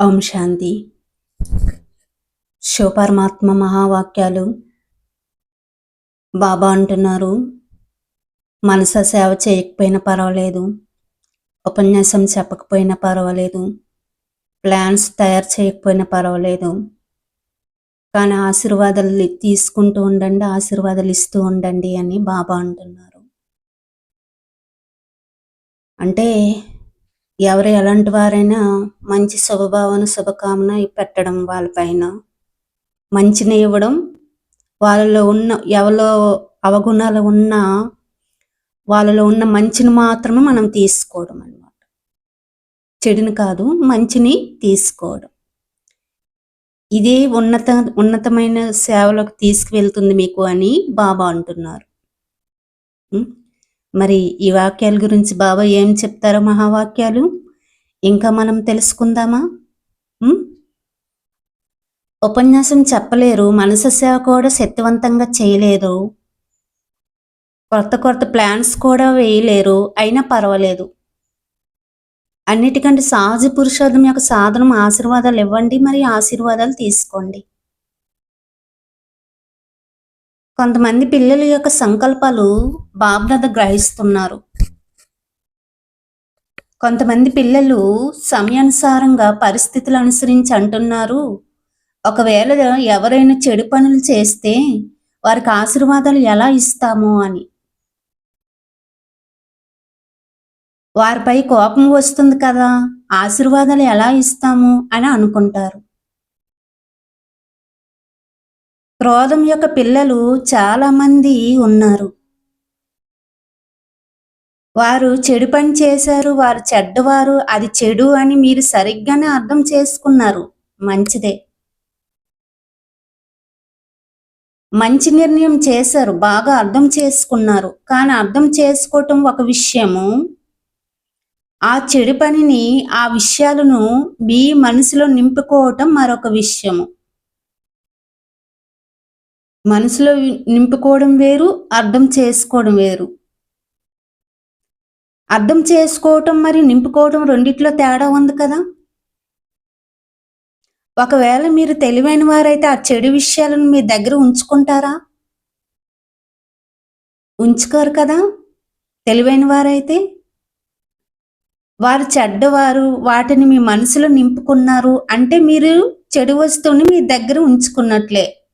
ఓం శాంతి. శివపరమాత్మ మహావాక్యాలు బాబా అంటున్నారు. మనస సేవ చేయకపోయినా పర్వాలేదు. ఉపన్యాసం చెప్పకపోయినా పర్వాలేదు. ప్లాన్స్ తయారు చేయకపోయినా పర్వాలేదు. కానీ ఆశీర్వాదాలు తీసుకుంటూ ఉండండి ఆశీర్వాదాలు ఇస్తూ ఉండండి అని బాబా అంటున్నారు. అంటే ఎవరు ఎలాంటి వారైనా మంచి శుభభావన శుభకామన పెట్టడం వాళ్ళపైన. మంచిని ఇవ్వడం వాళ్ళలో ఉన్న ఎవరిలో అవగుణాలు ఉన్న వాళ్ళలో ఉన్న మంచిని మాత్రమే మనం తీసుకోవడం అన్నమాట. చెడుని కాదు మంచిని తీసుకోవడం. ఇదే ఉన్నత ఉన్నతమైన సేవలకు తీసుకువెళ్తుంది మీకు అని బాబా అంటున్నారు. మరి ఈ వాక్యాల గురించి బాబా ఏం చెప్తారో మహావాక్యాలు? ఇంకా మనం తెలుసుకుందామా? ఉపన్యాసం చెప్పలేరు. మనసు సేవ కూడా శక్తివంతంగా చేయలేరు కొత్త కొత్త ప్లాన్స్ కూడా వేయలేరు. అయినా పర్వాలేదు. అన్నిటికంటే సహజ పురుషార్థం యొక్క సాధనం ఆశీర్వాదాలు ఇవ్వండి. మరి ఆశీర్వాదాలు తీసుకోండి. కొంతమంది పిల్లల యొక్క సంకల్పాలు బాబ్నద గ్రహిస్తున్నారు. కొంతమంది పిల్లలు సమయానుసారంగా పరిస్థితులు అనుసరించి అంటున్నారు. ఒకవేళ ఎవరైనా చెడు పనులు చేస్తే వారికి ఆశీర్వాదాలు ఎలా ఇస్తాము అని. వారిపై కోపం వస్తుంది కదా ఆశీర్వాదాలు ఎలా ఇస్తాము అని అనుకుంటారు. క్రోధం యొక్క పిల్లలు చాలా మంది ఉన్నారు. వారు చెడు పని చేశారు వారు చెడ్డవారు అది చెడు అని మీరు సరిగ్గానే అర్థం చేసుకున్నారు. మంచిదే. మంచి నిర్ణయం చేశారు బాగా అర్థం చేసుకున్నారు. కానీ అర్థం చేసుకోవటం ఒక విషయము. ఆ చెడు పనిని ఆ విషయాలను మీ మనసులో నింపుకోవటం మరొక విషయము. మనసులో నింపుకోవడం వేరు అర్థం చేసుకోవడం వేరు. అర్థం చేసుకోవటం మరి నింపుకోవటం రెండిట్లో తేడా ఉంది కదా? ఒకవేళ మీరు తెలివైన వారైతే ఆ చెడు విషయాలను మీ దగ్గర ఉంచుకుంటారా? ఉంచుకోరు కదా? తెలివైన వారైతే? వారు చెడ్డవారు వాటిని మీ మనసులో నింపుకున్నారు అంటే మీరు చెడు వస్తువుని మీ దగ్గర ఉంచుకున్నట్లే.